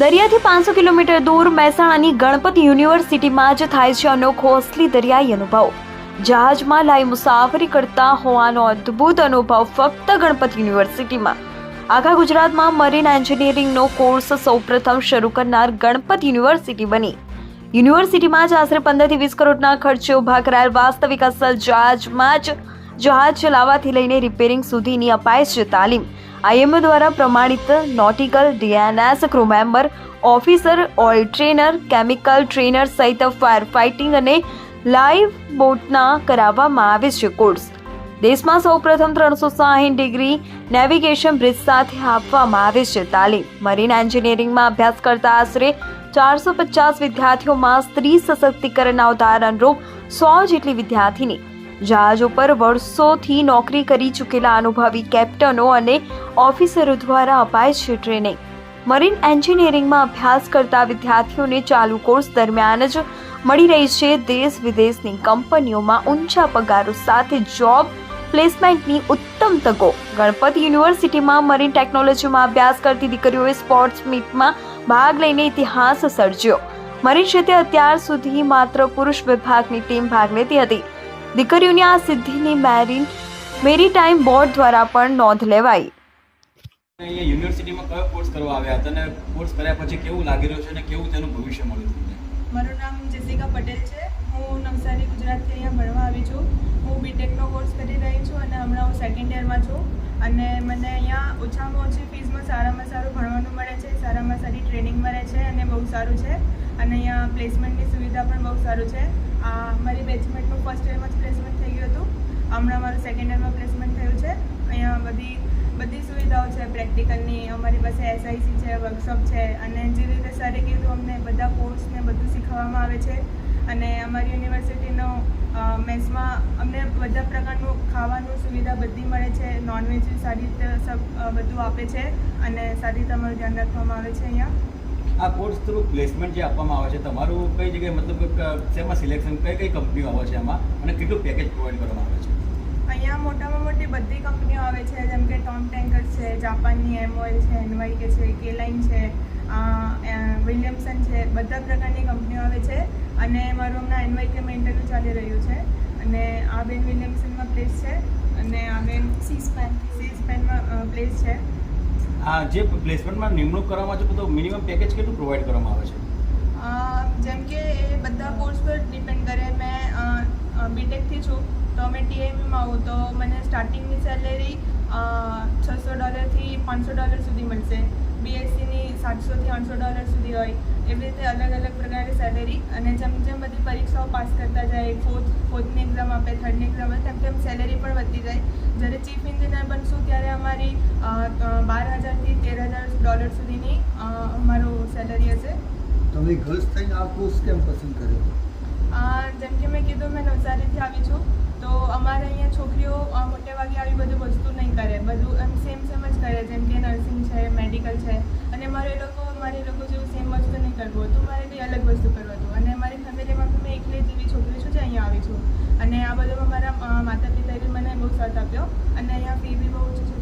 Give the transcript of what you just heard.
દરિયાથી પાંચસો કિલોમીટર દૂર મહેસાણાની ગણપત યુનિવર્સિટીમાં જ થાય છે અનોખો, અસલી દરિયાઈ અનુભવ. જહાજમાં લાઈ મુસાફરી કરતા હોવાનો અદ્ભુત અનુભવ ફક્ત ગણપત યુનિવર્સિટીમાં. આખા ગુજરાતમાં મરીન એન્જિનિયરિંગનો કોર્સ સૌપ્રથમ શરૂ કરનાર ગણપત યુનિવર્સિટી બની. યુનિવર્સિટીમાં જ આશરે પંદરથી વીસ કરોડના ખર્ચે ઊભા કરાયેલ વાસ્તવિક અસલ જહાજમાં જ જહાજ ચલાવવાથી લઈને રિપેરિંગ સુધીની અપાય છે તાલીમ. આઈએમઓ દ્વારા પ્રમાણિત nautical DNS crew member officer oil trainer chemical trainer સહિત ફાયર ફાઇટિંગ અને લાઈવ બોટના કરાવવામાં આવે છે કોર્સ દેશમાં સૌપ્રથમ ત્રણસો સાહીઠ ડિગ્રી નેવિગેશન બ્રિજ સાથે આપવામાં આવે છે તાલીમ. મરીન એન્જિનિયરિંગમાં અભ્યાસ કરતા આશરે ચારસો પચાસ વિદ્યાર્થીઓમાં સ્ત્રી સશક્તિકરણના ઉદાહરણરૂપ સો જેટલી વિદ્યાર્થીની. જહાજ ઉપર વર્ષોથી નોકરી કરી ચૂકેલા અનુભવી કેપ્ટનો અને ઓફિસરો દ્વારા અપાય છે ટ્રેનિંગ. મરીન એન્જિનિયરિંગમાં અભ્યાસ કરતા વિદ્યાર્થીઓને ચાલુ કોર્સ દરમિયાન જ મળી રહી છે દેશ વિદેશની કંપનીઓમાં ઊંચા પગારો સાથે જોબ પ્લેસમેન્ટની ઉત્તમ તકો. ગણપત યુનિવર્સિટીમાં મરીન ટેકનોલોજીમાં અભ્યાસ કરતી દીકરીઓએ સ્પોર્ટ્સ મીટમાં ભાગ લઈને ઇતિહાસ સર્જ્યો. મરીન ક્ષેત્રે અત્યાર સુધી માત્ર પુરુષ વિભાગની ટીમ ભાગ લેતી હતી. દીકરીઓની આ સિદ્ધિની મેરીન મેરીટાઈમ બોર્ડ દ્વારા પણ નોંધ લેવાઈ. અહીંયા યુનિવર્સિટીમાં કયો કોર્સ કરવા આવ્યા હતા અને કોર્સ કર્યા પછી કેવું લાગી રહ્યું છે અને કેવું તેનું ભવિષ્ય મળ્યું તમને મારું નામ જેસિકા પટેલ છે. હું નવસારી, ગુજરાતથી અહીંયા ભણવા આવી છું. હું બીટેકનો કોર્સ કરી રહી છું અને હમણાં હું સેકન્ડ યરમાં છું. અને મને અહીંયા ઓછામાં ઓછી ફીસમાં સારામાં સારું ભણવાનું મળે છે, સારામાં સારી ટ્રેનિંગ મળે છે અને બહુ સારું છે. અને અહીંયા પ્લેસમેન્ટની સુવિધા પણ બહુ સારું છે. આ મારી બેચમેન્ટનું ફર્સ્ટ યરમાં જ પ્લેસમેન્ટ થઈ ગયું હતું. હમણાં મારું સેકન્ડ યરમાં પ્લેસમેન્ટ થયું છે. અહીંયા બધી બધી સુવિધાઓ છે, પ્રેક્ટિકલની, અમારી પાસે એસઆઈસી છે વર્કશોપ છે, અને જે રીતે સરે કીધું અમને બધા કોર્સને બધું શીખવવામાં આવે છે. અને અમારી યુનિવર્સિટીનો મેસમાં અમને બધા પ્રકારનું ખાવાનું સુવિધા બધી મળે છે. નોનવેજ સારી રીતે સબ બધું આપે છે અને સારી રીતે અમારું ધ્યાન રાખવામાં આવે છે અહીંયા. આ કોર્સ થ્રુ પ્લેસમેન્ટ જે આપવામાં આવે છે, તમારું કઈ જગ્યાએ મતલબ શેમાં સિલેક્શન કઈ કઈ કંપનીઓ આવે છે એમાં? અને કેટલું પેકેજ પ્રોવાઈડ કરવામાં આવે છે? અહીંયા મોટામાં મોટી બધી કંપનીઓ આવે છે જેમ કે ટોમ ટેન્કર છે જાપાનની એમઓએલ છે એનવાય કે છે કેલાઇન છે વિલિયમસન છે બધા પ્રકારની કંપનીઓ આવે છે. અને મારું હમણાં એનવાય કે ઇન્ટરવ્યૂ ચાલી રહ્યું છે. અને આ બેન વિલિયમસનમાં પ્લેસ છે અને આ બેન સી સ્પેન સી સ્પેનમાં પ્લેસ છે. આ જે પ્લેસમેન્ટમાં નિમણૂક કરવામાં છે તો મિનિમમ પેકેજ કેટલું પ્રોવાઈડ કરવામાં આવે છે? જેમ કે એ બધા કોર્સ પર ડિપેન્ડ કરે. મેં બીટેકથી છું, તો અમે ટીએમમાં આવું, તો મને સ્ટાર્ટિંગની સેલેરી છસો ડોલરથી પાંચસો ડોલર સુધી મળશે. બીએસસીની સાતસોથી આઠસો ડોલર સુધી હોય. એવી રીતે અલગ અલગ પ્રકારની સેલેરી અને જેમ જેમ બધી પરીક્ષાઓ પાસ કરતા જાય ફોર્થ ફોર્થની એક્ઝામ આપે થર્ડની એક્ઝામ આપે, તેમ તેમ સેલેરી પણ વધતી જાય. જ્યારે ચીફ એન્જિનિયર બનશું, ત્યારે અમારી બાર હજારથી તેર હજાર ડોલર સુધીની અમારું સેલરી હશે. તમે ગર્લ્સ થઈને આ કોર્સ કેમ પસંદ કર્યો? કે મેં નવસારીથી આવી છું. તો અમારે અહીંયા છોકરીઓ મોટે ભાગે આવી બધી વસ્તુ નહીં કરે. બધું એમ સેમ સેમ જ કરે. જેમ કે નર્સિંગ છે મેડિકલ છે. અને મારે એ લોકો, મારે એ લોકો જેવું સેમ વસ્તુ નહીં કરવું હતું. મારે કંઈ અલગ વસ્તુ કરવું હતું. અને મારી ફેમિલીમાં મેં એકલી જ એવી છોકરી છું જે અહીંયા આવી છું. અને આ બધું મારા માતા પિતાએ મને બહુ સાથ આપ્યો. અને અહીંયા ફી બી બહુ ઓછી છે.